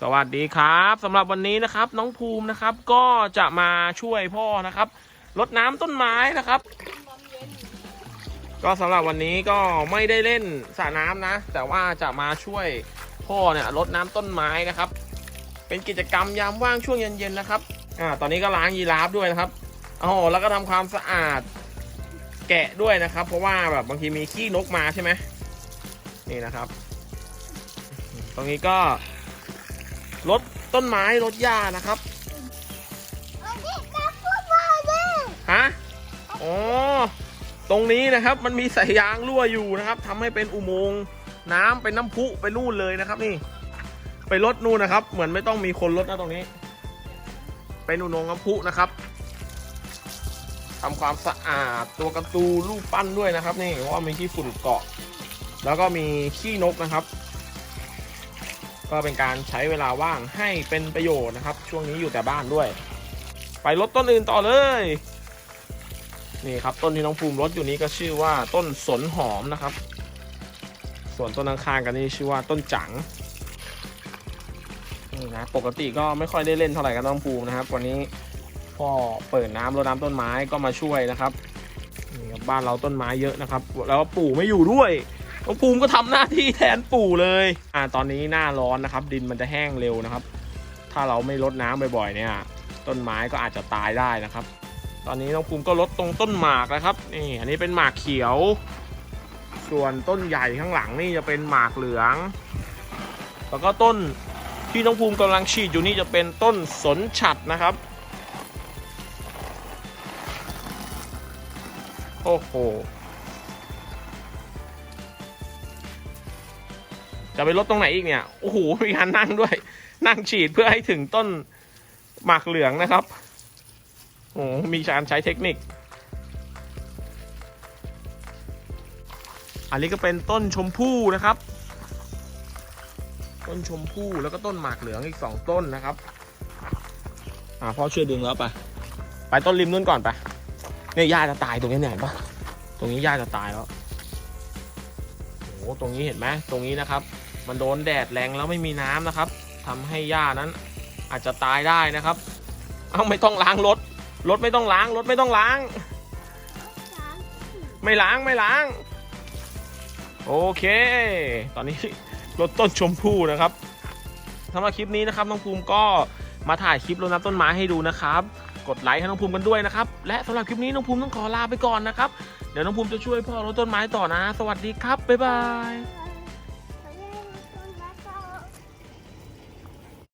สวัสดีครับสำหรับวันนี้นะครับ น้องภูมินะครับ ก็จะมาช่วยพ่อนะครับรดน้ำต้นไม้นะครับ ก็สำหรับวันนี้ก็ไม่ได้เล่นสระน้ำนะ แต่ว่าจะมาช่วยพ่อเนี่ยรดน้ำต้นไม้นะครับ เป็นกิจกรรมยามว่างช่วงเย็นๆนะครับอ่าตอนนี้ก็ล้างยีราฟด้วยนะครับอ๋อแล้วก็ทำความสะอาดแกะด้วยนะครับ เพราะว่าแบบบางทีมีขี้นกมาใช่ไหมนี่นะครับ ตรงนี้ก็ ลดต้นไม้ลดหญ้านะครับวันนี้เราพูดว่าเรื่องฮะอ๋อตรงนี้นะครับมันมีสายยางรั่วอยู่นะครับทำให้เป็นอุโมงค์น้ำเป็นน้ำพุไปนู่นเลยนะครับ นี่ ไปลดนู่นนะครับ เหมือนไม่ต้องมีคนลดนะตรงนี้ เป็นอุโมงค์น้ำพุนะครับทำความสะอาดตัวการะตูนรูปปั้นด้วยนะครับ นี่เพราะว่ามีขี้ฝุ่นเกาะ แล้วก็มีขี้นกนะครับ ก็เป็นการใช้เวลาว่างให้เป็นประโยชน์นะครับ ช่วงนี้อยู่แต่บ้านด้วย ไปลดต้นอื่นต่อเลย นี่ครับต้นที่น้องภูมิรดอยู่นี้ก็ชื่อว่าต้นสนหอมนะครับ ส่วนต้นข้างๆกันนี่ชื่อว่าต้นจังนี่นะปกติก็ไม่ค่อยได้เล่นเท่าไหร่กับน้องภูมินะครับ วันนี้พ่อเปิดน้ำรดน้ำต้นไม้ก็มาช่วยนะครับนี่ครับบ้านเราต้นไม้เยอะนะครับ แล้วปู่ไม่อยู่ด้วย น้องภูมิก็ทำหน้าที่แทนปู่เลย อ่า ตอนนี้หน้าร้อนนะครับ ดินมันจะแห้งเร็วนะครับ ถ้าเราไม่รดน้ำบ่อยๆ เนี่ย ต้นไม้ก็อาจจะตายได้นะครับ ตอนนี้น้องภูมิก็ลดตรงต้นหมากนะครับ นี่ อันนี้เป็นหมากเขียว ส่วนต้นใหญ่ข้างหลังนี่จะเป็นหมากเหลือง แล้วก็ต้นที่น้องภูมิกำลังฉีดอยู่นี่จะเป็นต้นสนฉัดนะครับ โอ้โห จะไปลดตรงไหนอีกเนี่ย โอ้โหมีการนั่งด้วย นั่งฉีดเพื่อให้ถึงต้นหมากเหลืองนะครับ โอ้มีการใช้เทคนิค อันนี้ก็เป็นต้นชมพู่นะครับ ต้นชมพู่แล้วก็ต้นหมากเหลืองอีกสองต้นนะครับ อ่าพ่อช่วยดึงแล้วไปะไปต้นริมนู้นก่อนไป เนี่ยหญ้าจะตายตรงนี้เนี่ยเห็นปะตรงนี้หญ้าจะตายแล้วโอ้โห ตรงนี้เห็นไหมตรงนี้นะครับ มันโดนแดดแรงแล้วไม่มีน้ำนะครับทำให้หญ้านั้นอาจจะตายได้นะครับ เอาไม่ต้องล้างรถ รถไม่ต้องล้าง รถไม่ต้องล้าง ไม่ล้างไม่ล้าง โอเค ตอนนี้รถต้นชมพู่นะครับสำหรับคลิปนี้นะครับน้องภูมิก็มาถ่ายคลิปรดน้ำต้นไม้ให้ดูนะครับ กดไลค์ให้น้องภูมิกันด้วยนะครับ และสำหรับคลิปนี้น้องภูมิต้องขอลาไปก่อนนะครับ ดี๋ยวน้องภูมิจะช่วยพ่อรดต้นไม้ต่อนะ สวัสดีครับ บ๊ายบาย